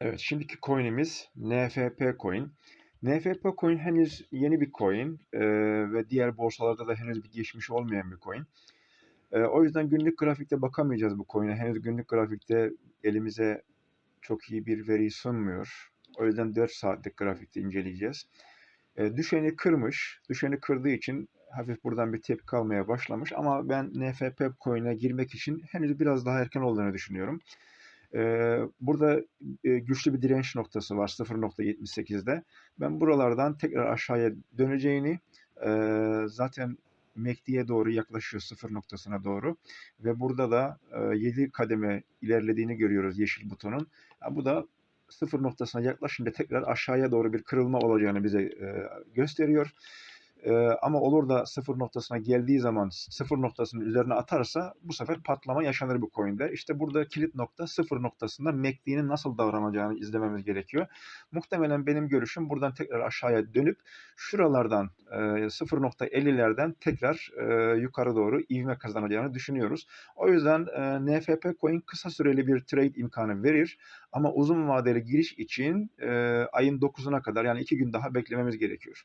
Evet, şimdiki coin'imiz NFP coin. NFP coin henüz yeni bir coin eee, ve diğer borsalarda da henüz bir geçmişi olmayan bir coin. Eee, o yüzden günlük grafikte bakamayacağız bu coin'e. Henüz günlük grafikte elimize çok iyi bir veri sunmuyor. O yüzden 4 saatlik grafikte inceleyeceğiz. Eee, düşeni kırmış. Düşeni kırdığı için hafif buradan bir tepki almaya başlamış ama ben NFP coin'e girmek için henüz biraz daha erken olduğunu düşünüyorum. Burada güçlü bir direnç noktası var 0.78'de. Ben buralardan tekrar aşağıya döneceğini zaten MACD'ye doğru yaklaşıyor sıfır noktasına doğru ve burada da e, 7 kademe ilerlediğini görüyoruz yeşil butonun. Bu da sıfır noktasına yaklaşınca tekrar aşağıya doğru bir kırılma olacağını bize e, gösteriyor. Ama olur da sıfır noktasına geldiği zaman sıfır noktasının üzerine atarsa bu sefer patlama yaşanır bu coin'de. İşte burada kilit nokta sıfır noktasında MACD'nin nasıl davranacağını izlememiz gerekiyor. Muhtemelen benim görüşüm buradan tekrar aşağıya dönüp şuralardan e, 0.50'lerden tekrar e, yukarı doğru ivme kazanacağını düşünüyoruz. O yüzden e, NFP coin kısa süreli bir trade imkanı verir ama uzun vadeli giriş için e, ayın 9'una kadar yani 2 gün daha beklememiz gerekiyor.